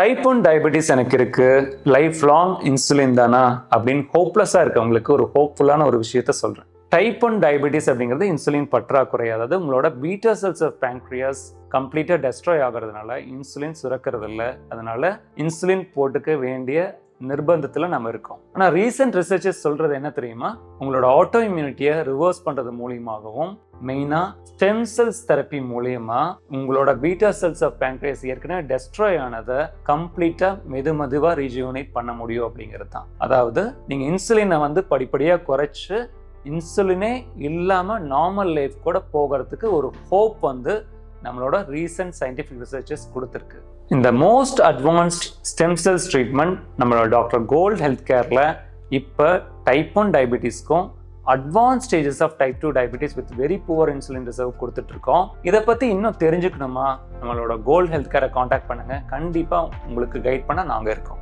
Type one diabetes எனக்கு இருக்கு. Life long insulin தானா? அப்படின்னு ஹோப்லெஸ்ஸாக இருக்கவங்களுக்கு ஒரு ஹோப்ஃபுல்லான ஒரு விஷயத்த சொல்கிறேன் டைப் ஒன் டயபெட்டிஸ் அப்படிங்கிறது இன்சுலின் பற்றாக்குறை. அதாவது உங்களோட பீட்டா செல்ஸ் ஆஃப் பேங்க்ரியாஸ் கம்ப்ளீட்டாக டெஸ்ட்ராய் ஆகிறதுனால இன்சுலின் சுரக்கிறது இல்லை அதனால இன்சுலின் போட்டுக்க வேண்டிய நிர்பந்தத்தில் நம்ம இருக்கோம். ஆனால் ரீசெண்ட் ரிசர்ச்சஸ் சொல்கிறது என்ன தெரியுமா? உங்களோட ஆட்டோ இம்யூனிட்டியை ரிவர்ஸ் பண்ணுறது மூலியமாகவும் மெயினாக ஸ்டெம் செல்ஸ் தெரப்பி மூலியமாக உங்களோட பீட்டா செல்ஸ் ஆஃப் பேங்க்ரேஸ் ஏற்கனவே டெஸ்ட்ராய் ஆனதை கம்ப்ளீட்டாக மெது மெதுவாக ரீஜியூனேட் பண்ண முடியும் அப்படிங்கிறது தான். அதாவது நீங்கள் இன்சுலினை வந்து படிப்படியாக குறைச்சி இன்சுலினே இல்லாமல் நார்மல் லைஃப் கூட போகிறதுக்கு ஒரு ஹோப் வந்து நம்மளோட ரீசன்ட் சயின்டிஃபிக் ரிசர்ச்சஸ் கொடுத்துருக்கு. இந்த most advanced stem cells treatment நம்மளோட டாக்டர் கோல்ட் ஹெல்த் கேரில் இப்போ type one டயபிட்டிஸ்க்கும் advance stages of type two diabetes with very poor insulin reserve கொடுத்துட்டு இருக்கோம் இதை பற்றி இன்னும் தெரிஞ்சுக்கணுமா? நம்மளோட கோல்ட் ஹெல்த் கேரை காண்டாக்ட் பண்ணுங்க. கண்டிப்பாக உங்களுக்கு கைட் பண்ண நாங்கள் இருக்கோம்.